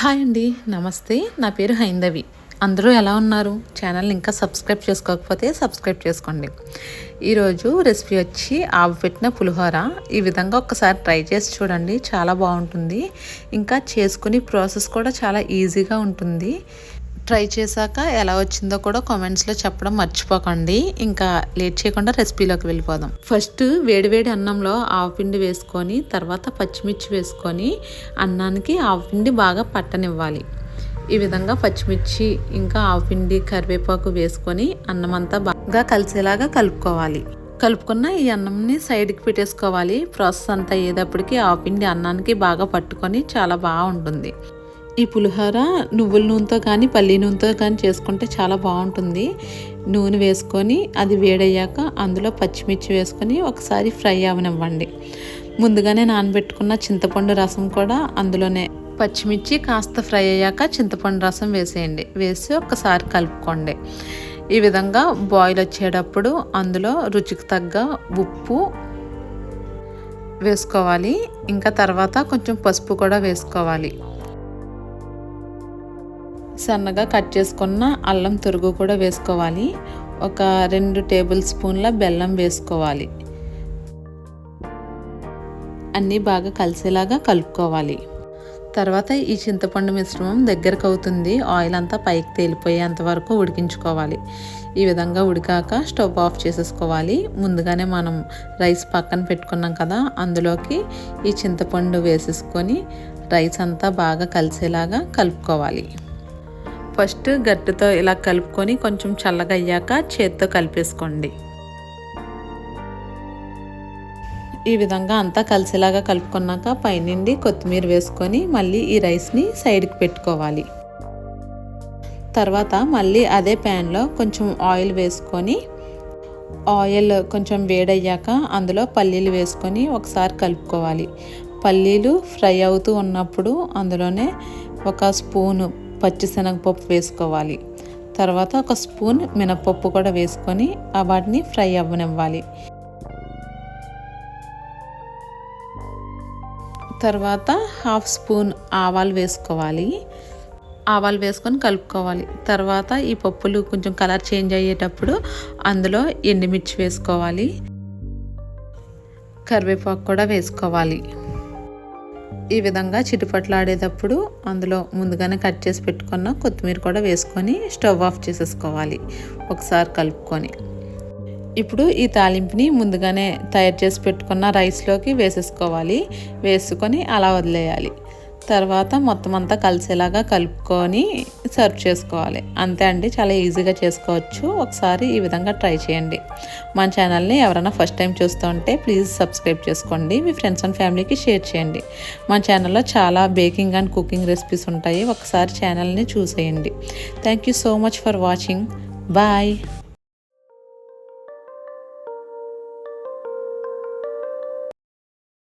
Hi అండి నమస్తే. నా పేరు హైందవి. అందరూ ఎలా ఉన్నారు? ఛానల్ని ఇంకా సబ్స్క్రైబ్ చేసుకోకపోతే సబ్స్క్రైబ్ చేసుకోండి. ఈరోజు రెసిపీ వచ్చి ఆవు పెట్టిన పులిహోర. ఈ విధంగా ఒక్కసారి ట్రై చేసి చూడండి. చాలా బాగుంటుంది. ఇంకా చేసుకుని ప్రాసెస్ కూడా చాలా ఈజీగా ఉంటుంది. ట్రై చేశాక ఎలా వచ్చిందో కూడా కామెంట్స్లో చెప్పడం మర్చిపోకండి. ఇంకా లేట్ చేయకుండా రెసిపీలోకి వెళ్ళిపోదాం. ఫస్ట్ వేడివేడి అన్నంలో ఆవుపిండి వేసుకొని తర్వాత పచ్చిమిర్చి వేసుకొని అన్నానికి ఆవుపిండి బాగా పట్టనివ్వాలి. ఈ విధంగా పచ్చిమిర్చి ఇంకా ఆవుపిండి కరివేపాకు వేసుకొని అన్నం అంతా బాగా కలిసేలాగా కలుపుకోవాలి. కలుపుకున్న ఈ అన్నంని సైడ్కి పెట్టేసుకోవాలి. ప్రాసెస్ అంతా అయ్యేటప్పటికి ఆవుపిండి అన్నానికి బాగా పట్టుకొని చాలా బాగుంటుంది. ఈ పులిహోర నువ్వుల నూనెతో కానీ పల్లి నూనెతో కానీ చేసుకుంటే చాలా బాగుంటుంది. నూనె వేసుకొని అది వేడయ్యాక అందులో పచ్చిమిర్చి వేసుకొని ఒకసారి ఫ్రై అవనివ్వండి. ముందుగానే నానబెట్టుకున్న చింతపండు రసం కూడా అందులోనే పచ్చిమిర్చి కాస్త ఫ్రై అయ్యాక చింతపండు రసం వేసేయండి. వేసి ఒకసారి కలుపుకోండి. ఈ విధంగా బాయిల్ వచ్చేటప్పుడు అందులో రుచికి తగ్గ ఉప్పు వేసుకోవాలి. ఇంకా తర్వాత కొంచెం పసుపు కూడా వేసుకోవాలి. సన్నగా కట్ చేసుకున్న అల్లం తురుగు కూడా వేసుకోవాలి. ఒక రెండు టేబుల్ స్పూన్ల బెల్లం వేసుకోవాలి. అన్నీ బాగా కలిసేలాగా కలుపుకోవాలి. తర్వాత ఈ చింతపండు మిశ్రమం దగ్గరకు అవుతుంది. ఆయిల్ అంతా పైకి తేలిపోయేంత వరకు ఉడికించుకోవాలి. ఈ విధంగా ఉడికాక స్టవ్ ఆఫ్ చేసేసుకోవాలి. ముందుగానే మనం రైస్ పక్కన పెట్టుకున్నాం కదా అందులోకి ఈ చింతపండు వేసేసుకొని రైస్ అంతా బాగా కలిసేలాగా కలుపుకోవాలి. ఫస్ట్ గట్టితో ఇలా కలుపుకొని కొంచెం చల్లగా అయ్యాక చేత్తో కలిపేసుకోండి. ఈ విధంగా అంతా కలిసేలాగా కలుపుకున్నాక పైనుండి కొత్తిమీర వేసుకొని మళ్ళీ ఈ రైస్ని సైడ్కి పెట్టుకోవాలి. తర్వాత మళ్ళీ అదే ప్యాన్లో కొంచెం ఆయిల్ వేసుకొని ఆయిల్ కొంచెం వేడయ్యాక అందులో పల్లీలు వేసుకొని ఒకసారి కలుపుకోవాలి. పల్లీలు ఫ్రై అవుతూ ఉన్నప్పుడు అందులోనే ఒక స్పూను పచ్చిశనగపప్పు వేసుకోవాలి. తర్వాత ఒక స్పూన్ మినపప్పు కూడా వేసుకొని ఆ వాటిని ఫ్రై అవ్వనివ్వాలి. తర్వాత హాఫ్ స్పూన్ ఆవాలు వేసుకోవాలి. ఆవాలు వేసుకొని కలుపుకోవాలి. తర్వాత ఈ పప్పులు కొంచెం కలర్ చేంజ్ అయ్యేటప్పుడు అందులో ఎండుమిర్చి వేసుకోవాలి. కరివేపాకు కూడా వేసుకోవాలి. ఈ విధంగా చిటిపట్లాడేటప్పుడు అందులో ముందుగానే కట్ చేసి పెట్టుకున్న కొత్తిమీర కూడా వేసుకొని స్టవ్ ఆఫ్ చేసేసుకోవాలి. ఒకసారి కలుపుకొని. ఇప్పుడు ఈ తాలింపుని ముందుగానే తయారు చేసి పెట్టుకున్న రైస్లోకి వేసేసుకోవాలి. వేసుకొని అలా వదిలేయాలి. తర్వాత మొత్తం అంతా కలిసేలాగా కలుపుకొని సర్వ్ చేసుకోవాలి. అంతే అండి చాలా ఈజీగా చేసుకోవచ్చు. ఒకసారి ఈ విధంగా ట్రై చేయండి. మన ఛానల్ని ఎవరైనా ఫస్ట్ టైం చూస్తుంటే ప్లీజ్ సబ్స్క్రైబ్ చేసుకోండి. మీ ఫ్రెండ్స్ అండ్ ఫ్యామిలీకి షేర్ చేయండి. మన ఛానల్లో చాలా బేకింగ్ అండ్ కుకింగ్ రెసిపీస్ ఉంటాయి. ఒకసారి ఛానల్ని చూసేయండి. Thank you so much for watching bye